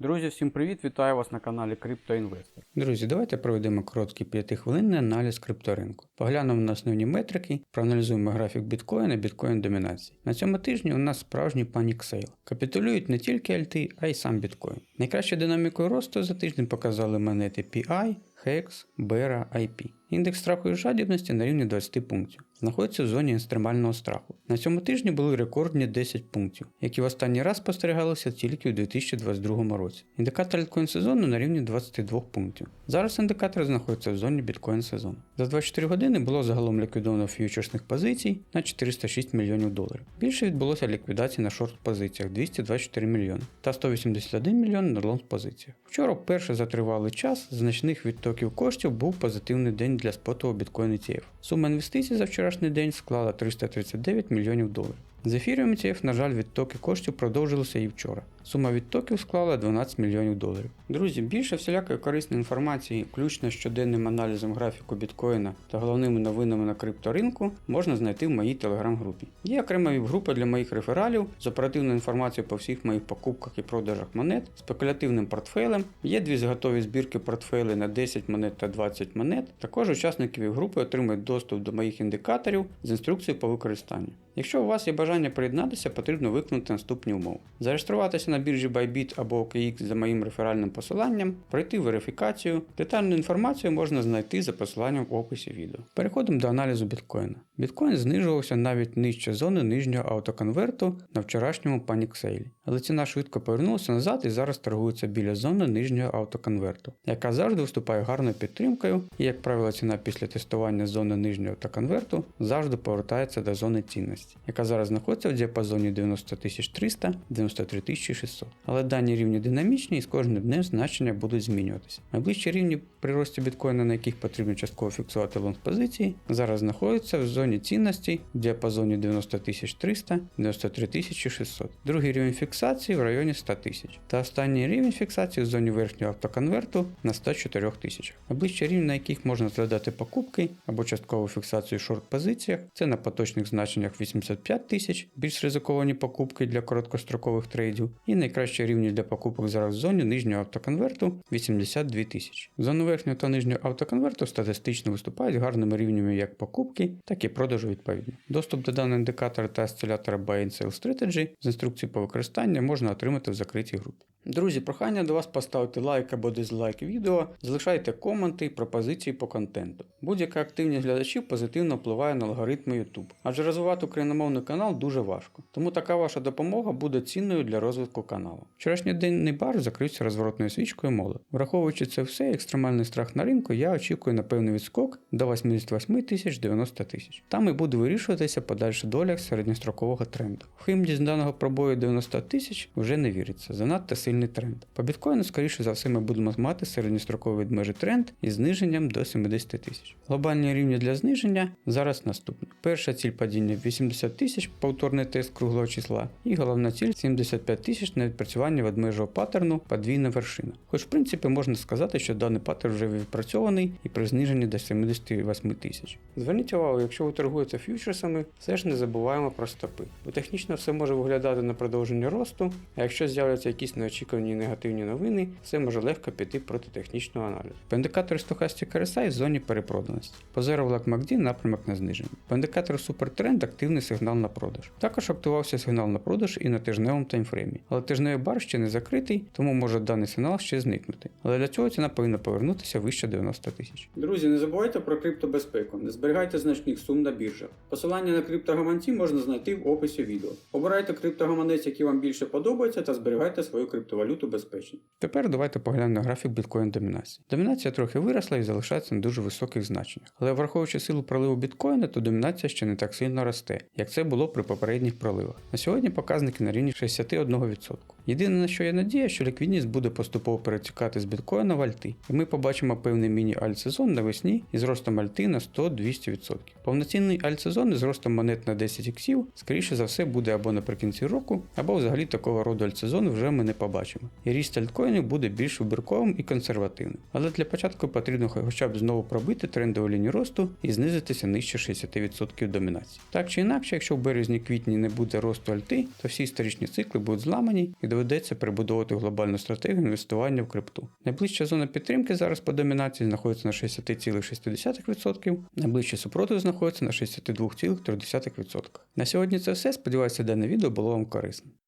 Друзі, всім привіт! Вітаю вас на каналі CryptoInvestor. Друзі, давайте проведемо короткий 5-хвилинний аналіз крипторинку. Поглянемо на основні метрики, проаналізуємо графік біткоїна, біткоін домінації. На цьому тижні у нас справжній панік сейл. Капітулюють не тільки альти, а й сам біткоін. Найкращою динамікою росту за тиждень показали монети PI, HEX, BERA, IP. Індекс страху і жадібності на рівні 20 пунктів. Знаходиться в зоні екстремального страху. На цьому тижні були рекордні 10 пунктів, які в останній раз спостерігалися тільки у 2022 році. Індикатор альткоін сезону на рівні 22 пунктів. Зараз індикатор знаходиться в зоні біткоін сезону. За 24 години було загалом ліквідовано фьючерсних позицій на 406 мільйонів доларів. Більше відбулося ліквідацій на шорт позиціях 224 мільйони та 181 мільйон на лонг позиціях. Вчора вперше за тривалий час значних відтоків коштів був позитивний день для спотового біткоін ETF. Сума інвестицій за вчорашній день склала 339 мільйонів доларів. З ефіріум ETF, на жаль, відтоки коштів продовжилися і вчора. Сума відтоків склала 12 мільйонів доларів. Друзі, більше всілякої корисної інформації, включно з щоденним аналізом графіку біткоїна та головними новинами на крипторинку, можна знайти в моїй телеграм-групі. Є окрема віп-група для моїх рефералів з оперативною інформацією по всіх моїх покупках і продажах монет, спекулятивним портфелем. Є дві готові збірки портфелей на 10 монет та 20 монет. Також учасники віп-групи отримують доступ до моїх індикаторів з інструкцією по використанню. Якщо у вас є бажання приєднатися, потрібно виконати наступні умови. Зареєструватися на біржі Bybit або OKX за моїм реферальним посиланням, пройти верифікацію. Детальну інформацію можна знайти за посиланням в описі відео. Переходимо до аналізу біткоїна. Біткоін знижувався навіть нижче зони нижнього автоконверту на вчорашньому паніксейлі, але ціна швидко повернулася назад і зараз торгується біля зони нижнього автоконверту, яка завжди виступає гарною підтримкою, і, як правило, ціна після тестування зони нижнього автоконверту завжди повертається до зони цінності, яка зараз знаходиться в діапазоні 90 300 93 600. Але дані рівні динамічні і з кожним днем значення будуть змінюватися. Найближчі рівні при рості біткоїна, на яких потрібно частково фіксувати лонг позиції, зараз знаходяться в зоні цінності в діапазоні 90 300 93 600. Другий рівень фіксації в районі 100 тисяч. Та останній рівень фіксації в зоні верхнього автоконверту на 104 тисячах. Найближчі рівні, на яких можна зглядати покупки або часткову фіксацію в шорт позиціях, це на поточних значеннях 85 тисяч, більш ризиковані покупки для короткострокових трейдів, і найкращі рівні для покупок зараз в зоні нижнього автоконверту 82 тисячі. Зону верхнього та нижнього автоконверту статистично виступають гарними рівнями як покупки, так і продажу відповідно. Доступ до даного індикатора та осцилятора Buy and Sell Strategy з інструкцією по використанню можна отримати в закритій групі. Друзі, прохання до вас поставити лайк або дизлайк відео, залишайте коменти і пропозиції по контенту. Будь-яка активність глядачів позитивно впливає на алгоритми YouTube, адже розвивати україномовний канал дуже важко. Тому така ваша допомога буде цінною для розвитку каналу. Вчорашній денний бар закрився розворотною свічкою моли. Враховуючи це все, екстремальний страх на ринку, я очікую на певний відскок до 88 тисяч 90 тисяч. Там і буде вирішуватися подальша доля середньострокового тренду. В химність даного пробою 90 тисяч вже не віриться. Занадто сильний тренд. По біткоїну, скоріше за все, ми будемо мати середньостроковий відмежий тренд із зниженням до 70 тисяч. Глобальні рівні для зниження зараз наступні. Перша ціль падіння 80 тисяч, повторний тест круглого числа, і головна ціль 75 тисяч на відпрацювання ведмежого паттерну подвійна вершина. Хоч в принципі можна сказати, що даний паттерн вже відпрацьований і при зниженні до 78 тисяч. Зверніть увагу, якщо ви торгуєте фьючерсами, все ж не забуваємо про стопи. Бо технічно все може виглядати на продовження росту, а якщо з'являться якісь неочікувані негативні новини, все може легко піти проти технічного аналізу. По індикатору Stochastic RSI в зоні перепроданості. По Zero MACD напрямок на зниження. По індикатору Supertrend активний сигнал на продаж. Також активувався сигнал на продаж і на тижневому таймфреймі. Але тижневий бар ще не закритий, тому може даний сигнал ще зникнути. Але для цього ціна повинна повернутися вище 90 тисяч. Друзі, не забувайте про криптобезпеку, не зберігайте значних сум на біржах. Посилання на криптогаманці можна знайти в описі відео. Обирайте криптогаманець, який вам більше подобається, та зберігайте свою криптовалюту безпечно. Тепер давайте поглянемо на графік біткоін домінації. Домінація трохи виросла і залишається на дуже високих значеннях. Але враховуючи силу проливу біткоїна, то домінація ще не так сильно росте, як це було при попередніх проливах. На сьогодні показники на рівні 61%. Єдине на що я надія, що ліквідність буде поступово перетікати з біткоїна в альти, і ми побачимо певний міні-альт-сезон навесні із ростом альти на 100-200%. Повноцінний альт-сезон із ростом монет на 10 іксів, скоріше за все, буде або наприкінці року, або взагалі такого роду альт-сезону вже ми не побачимо. І ріст альткоїнів буде більш вибірковим і консервативним. Але для початку потрібно хоча б знову пробити трендову лінію росту і знизитися нижче 60% домінації. Так чи інакше, якщо в березні-квітні не буде росту альти, то всі історичні цикли будуть зламані і доведеться перебудовувати глобальну стратегію інвестування в крипту. Найближча зона підтримки зараз по домінації знаходиться на 60,6%, найближчий супротив знаходиться на 62,3%. На сьогодні це все. Сподіваюся, дане відео було вам корисним.